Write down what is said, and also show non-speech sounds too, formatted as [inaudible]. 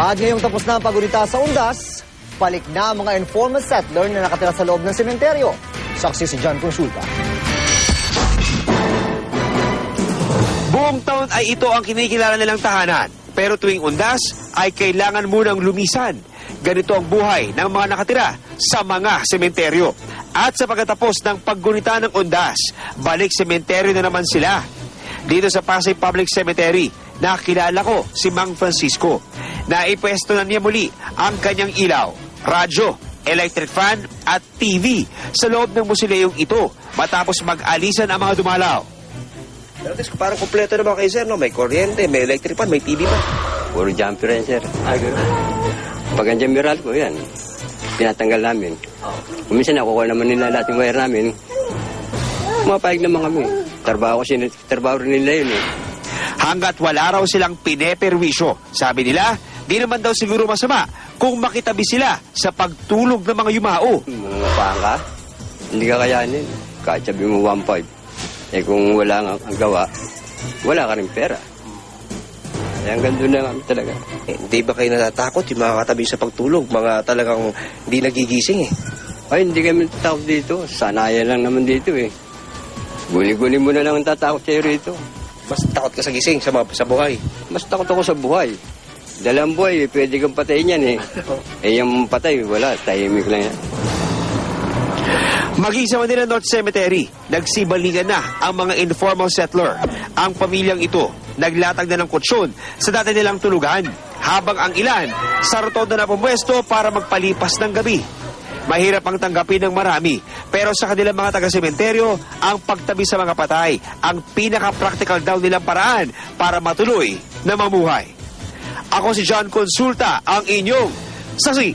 At ngayong tapos na ang pagurita sa Undas, balik na ang mga informal settler na nakatira sa loob ng sementeryo. Saksi si John Consulta. Buong taon ay ito ang kinikilala nilang tahanan. Pero tuwing undas ay kailangan munang lumisan. Ganito ang buhay ng mga nakatira sa mga sementeryo. At sa pagkatapos ng paggunita ng undas, balik sementeryo na naman sila. Dito sa Pasay Public Cemetery, nakilala ko si Mang Francisco. Naipwesto na niya muli ang kanyang ilaw, radyo, electric fan at TV sa loob ng musileyong ito matapos mag-alisan ang mga dumalaw. Pero tis, parang kompleto naman kayo, sir, no? May kuryente, may electric fan, may TV pa. Puro jumper yan, sir. Ah, ganun. Pag ang jamiral ko, yan. Tinatanggal namin. Kung minsan nakukuha naman nila lahat yung wire namin. Mapayag naman kami. Trabaho, ko, sin- trabaho rin nila yun eh. hanggat wala raw silang pineperwisyo. Sabi nila, di naman daw siguro masama kung makitabi sila sa pagtulog ng mga yumao. Mga ka, hindi ka kayanin. Kahit sabi mo 1.5. Eh kung wala nga ang gawa, wala ka rin pera. Eh hanggang doon na kami talaga. Eh, Hindi ba kayo natatakot yung mga katabi sa pagtulog? Mga talagang hindi nagigising, eh. Ay, hindi kami tatakot dito. Sanayan lang naman dito eh. Guli-guli mo na lang ang tatakot sa'yo rito. Mas takot ka sa gising, sa, sa buhay. Mas takot ako sa buhay. Dalang buhay, pwede kang patayin yan eh. [laughs] eh, yung patay, wala, tahimik lang yan. Maging sa Manila North Cemetery, nagsibaligan na ang mga informal settler. Ang pamilyang ito, naglatag na ng kutsyon sa dati nilang tulugan, habang ang ilan sa rotonda na pumwesto para magpalipas ng gabi. Mahirap ang tanggapin ng marami, pero sa kanilang mga taga-sementeryo, ang pagtabi sa mga patay, ang pinaka-practical daw nilang paraan para matuloy na mamuhay. Ako si John Consulta, ang inyong sasi